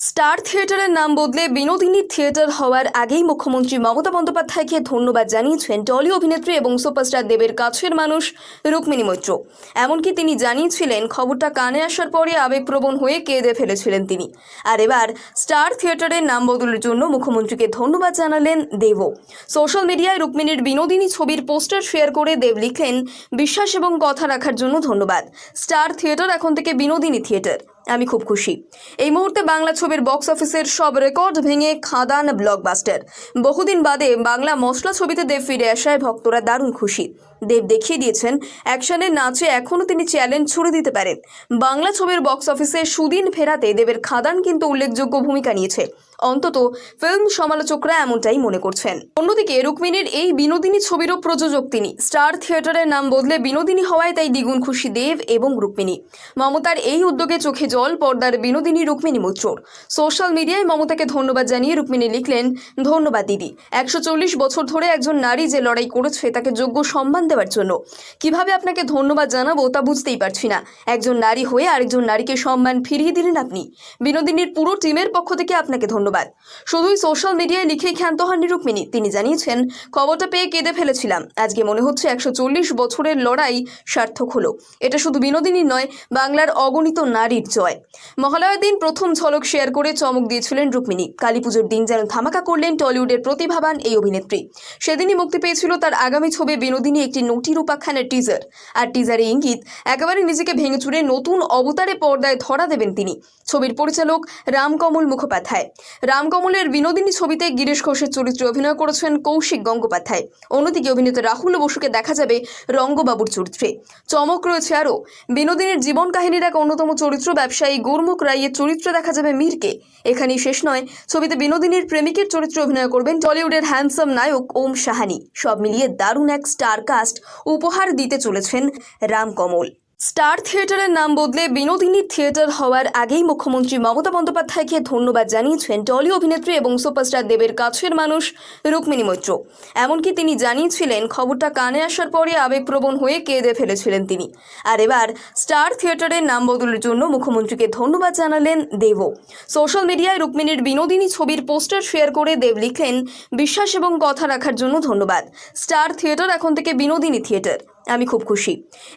Star থিয়েটারের নাম বদলে বিনোদিনী থিয়েটার হওয়ার আগেই মুখ্যমন্ত্রী মমতা বন্দ্যোপাধ্যায়কে ধন্যবাদ জানিয়েছেন টলি অভিনেত্রী এবং সুপারস্টার দেবের কাছের মানুষ রুক্মিণী মৈত্র। এমনকি তিনি জানিয়েছিলেন, খবরটা কানে আসার পরে আবেগপ্রবণ হয়ে কেঁদে ফেলেছিলেন তিনি। আর এবার স্টার থিয়েটারের নাম বদলের জন্য মুখ্যমন্ত্রীকে ধন্যবাদ জানালেন দেবও। সোশ্যাল মিডিয়ায় রুক্মিণীর বিনোদিনী ছবির পোস্টার শেয়ার করে দেব লিখলেন, বিশ্বাস এবং কথা রাখার জন্য ধন্যবাদ। স্টার থিয়েটার এখন থেকে বিনোদিনী থিয়েটার। আমি খুব খুশি। এই মুহূর্তে বাংলা ছবির বক্স অফিসের সব রেকর্ড ভেঙে খাদান ব্লকবাস্টার বহুদিন বাদে বাংলা মশলা ছবিতে দেব ফিরে আসায় ভক্তরা দারুণ খুশি। দেব দেখিয়ে দিয়েছেন অ্যাকশনের নাচে এখনও তিনি চ্যালেঞ্জ ছুড়ে দিতে পারেন। বাংলা ছবির বক্স অফিসে সুদিন ফেরাতে দেবের খাদান কিন্তু উল্লেখযোগ্য ভূমিকা নিয়েছে। অন্তত ফিল্ম সমালোচকরা এমনটাই মনে করছেন। অন্যদিকে রুক্মিণীর এই বিনোদিনী ছবিরও প্রযোজক তিনি। স্টার থিয়েটারের নাম বদলে বিনোদিনী হওয়ায় তাই দ্বিগুণ খুশি দেব এবং রুক্মিণী। মমতার এই উদ্যোগে চোখে জল, পর্দার বিনোদিনী রুক্মিণী মৈত্রর সোশ্যাল মিডিয়ায় মমতাকে ধন্যবাদ জানিয়ে রুক্মিণী লিখলেন, ধন্যবাদ দিদি। একশো চল্লিশ বছর ধরে একজন নারী যে লড়াই করেছে তাকে যোগ্য সম্মান দেওয়ার জন্য। কীভাবে আপনাকে ধন্যবাদ জানাব তা বুঝতেই পারছি না। একজন নারী হয়ে আরেকজন নারীকে সম্মান ফিরিয়ে দিলেন আপনি। বিনোদিনীর পুরো টিমের পক্ষ থেকে আপনাকে ধন্যবাদ। শুধুই সোশ্যাল মিডিয়ায় লিখেই ক্ষান্ত হননি রুক্মিণী। তিনি জানিয়েছেন, খবরটা পেয়ে কেঁদে ফেলেছিলাম। আজকে মনে হচ্ছে একশো চল্লিশ বছরের লড়াই সার্থক হলো। এটা শুধু বিনোদিনীর নয়, বাংলার অগণিত নারীর জয়। মহালয়ার দিন প্রথম ঝলক শেয়ার করে চমক দিয়েছিলেন রুক্মিণী। কালী পুজোর দিন যেন ধামাকা করলেন টলিউডের প্রতিভাবান এই অভিনেত্রী। সেদিনই মুক্তি পেয়েছিল তার আগামী ছবি বিনোদিনী একটি নটি রূপাখ্যানের টিজার আর টিজারে ইঙ্গিত, একেবারে নিজেকে ভেঙে চুরে নতুন অবতারে পর্দায় ধরা দেবেন তিনি। ছবির পরিচালক রামকমল মুখোপাধ্যায়। রামকমলের বিনোদিনী ছবিতে গিরিশ ঘোষের চরিত্রে অভিনয় করেছেন কৌশিক গঙ্গোপাধ্যায়। অন্যদিকে অভিনেতা রাহুল বসুকে দেখা যাবে রঙ্গবাবুর চরিত্রে। চমক রয়েছে আরও। বিনোদিনীর জীবন কাহিনীর এক অন্যতম চরিত্র ব্যবসায়ী গুরমুখ রাইয়ের চরিত্রে দেখা যাবে মীরকে। এখানেই শেষ নয়। ছবিতে বিনোদিনীর প্রেমিকের চরিত্রে অভিনয় করবেন টলিউডের হ্যান্ডসাম নায়ক ওম সাহানি। সব মিলিয়ে দারুণ এক স্টার কাস্ট উপহার দিতে চলেছেন রামকমল স্টার থিয়েটারের নাম বদলে বিনোদিনী থিয়েটার হওয়ার আগেই মুখ্যমন্ত্রী মমতা বন্দ্যোপাধ্যায়কে ধন্যবাদ জানিয়েছেন টলি অভিনেত্রী এবং সুপারস্টার দেবের কাছের মানুষ রুক্মিণী মৈত্র। এমনকি তিনি জানিয়েছিলেন, খবরটা কানে আসার পরে আবেগপ্রবণ হয়ে কেঁদে ফেলেছিলেন তিনি। আর এবার স্টার থিয়েটারের নাম বদলের জন্য মুখ্যমন্ত্রীকে ধন্যবাদ জানালেন দেবও। সোশ্যাল মিডিয়ায় রুক্মিণীর বিনোদিনী ছবির পোস্টার শেয়ার করে দেব লিখলেন, বিশ্বাস এবং কথা রাখার জন্য ধন্যবাদ। স্টার থিয়েটার এখন থেকে বিনোদিনী থিয়েটার। আমি খুব খুশি।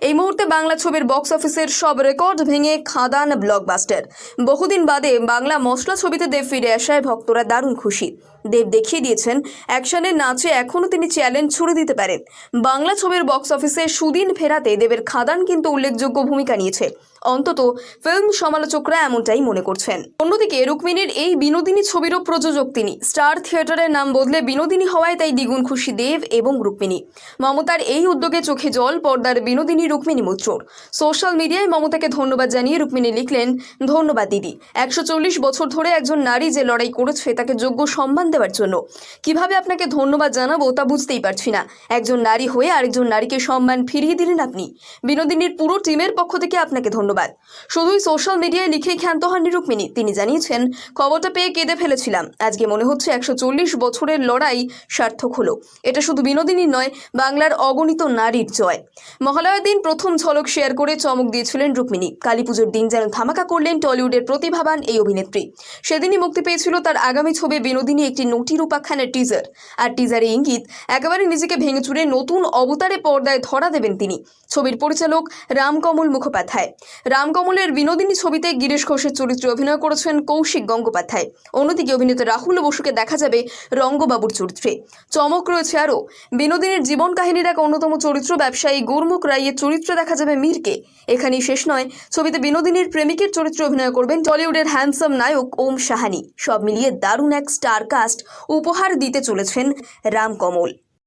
এই মুহূর্তে বাংলা ছবির বক্স অফিসের সব রেকর্ড ভেঙে খাদান ব্লকবাস্টার বহুদিন বাদে বাংলা মশলা ছবিতে দেব ফিরে আসায় ভক্তরা দারুণ খুশি। দেব দেখিয়ে দিয়েছেন অ্যাকশনের নাচে এখনও তিনি চ্যালেঞ্জ ছুড়ে দিতে পারেন। বাংলা ছবির বক্স অফিসে সুদিন ফেরাতে দেবের খাদান কিন্তু উল্লেখযোগ্য ভূমিকা নিয়েছে। অন্তত ফিল্ম সমালোচকরা এমনটাই মনে করছেন। অন্যদিকে রুক্মিণীর এই বিনোদিনী ছবিরও প্রযোজক তিনি। স্টার থিয়েটারের নাম বদলে বিনোদিনী হওয়ায় তাই দ্বিগুণ খুশি দেব এবং রুক্মিণী। মমতার এই উদ্যোগে চোখে জল, পর্দার বিনোদিনী রুক্মিণী মৈত্রর সোশ্যাল মিডিয়ায় মমতাকে ধন্যবাদ জানিয়ে রুক্মিণী লিখলেন, ধন্যবাদ দিদি। একশো চল্লিশ বছর ধরে একজন নারী যে লড়াই করেছে তাকে যোগ্য সম্মান দেওয়ার জন্য। কীভাবে আপনাকে ধন্যবাদ জানাব তা বুঝতেই পারছি না। একজন নারী হয়ে আরেকজন নারীকে সম্মান ফিরিয়ে দিলেন আপনি। বিনোদিনীর পুরো টিমের পক্ষ থেকে আপনাকে ধন্যবাদ। শুধুই সোশ্যাল মিডিয়ায় লিখে ক্ষান্ত হননি রুক্মিণী। তিনি জানিয়েছেন, খবরটা পেয়ে কেঁদে ফেলেছিলাম। আজকে মনে হচ্ছে একশো চল্লিশ বছরের লড়াই সার্থক হলো। এটা শুধু বিনোদিনীর নয়, বাংলার অগণিত নারীর জয়। মহালয়ার দিন প্রথম ঝলক শেয়ার করে চমক দিয়েছিলেন রুক্মিণী। কালী পুজোর দিন যেন ধামাকা করলেন টলিউডের প্রতিভাবান এই অভিনেত্রী। সেদিনই মুক্তি পেয়েছিল তার আগামী ছবি বিনোদিনী একটি নটি রূপাখ্যানের টিজার আর টিজারে ইঙ্গিত, একেবারে নিজেকে ভেঙে চুরে নতুন অবতারে পর্দায় ধরা দেবেন তিনি। ছবির পরিচালক রামকমল মুখোপাধ্যায়। রামকমলের বিনোদিনী ছবিতে গিরিশ ঘোষের চরিত্রে অভিনয় করেছেন কৌশিক গঙ্গোপাধ্যায়। অন্যদিকে অভিনেতা রাহুল বসুকে দেখা যাবে রঙ্গবাবুর চরিত্রে। চমক রয়েছে আরও। বিনোদিনীর জীবন কাহিনীর এক অন্যতম চরিত্র ব্যবসায়ী গুরমুখ রাইয়ের চরিত্রে দেখা যাবে মীরকে। এখানেই শেষ নয়, ছবিতে বিনোদিনীর প্রেমিকের চরিত্রে অভিনয় করবেন টলিউডের হ্যান্ডসাম নায়ক ওম সাহানি। সব মিলিয়ে দারুণ এক স্টার কাস্ট উপহার দিতে চলেছেন রামকমল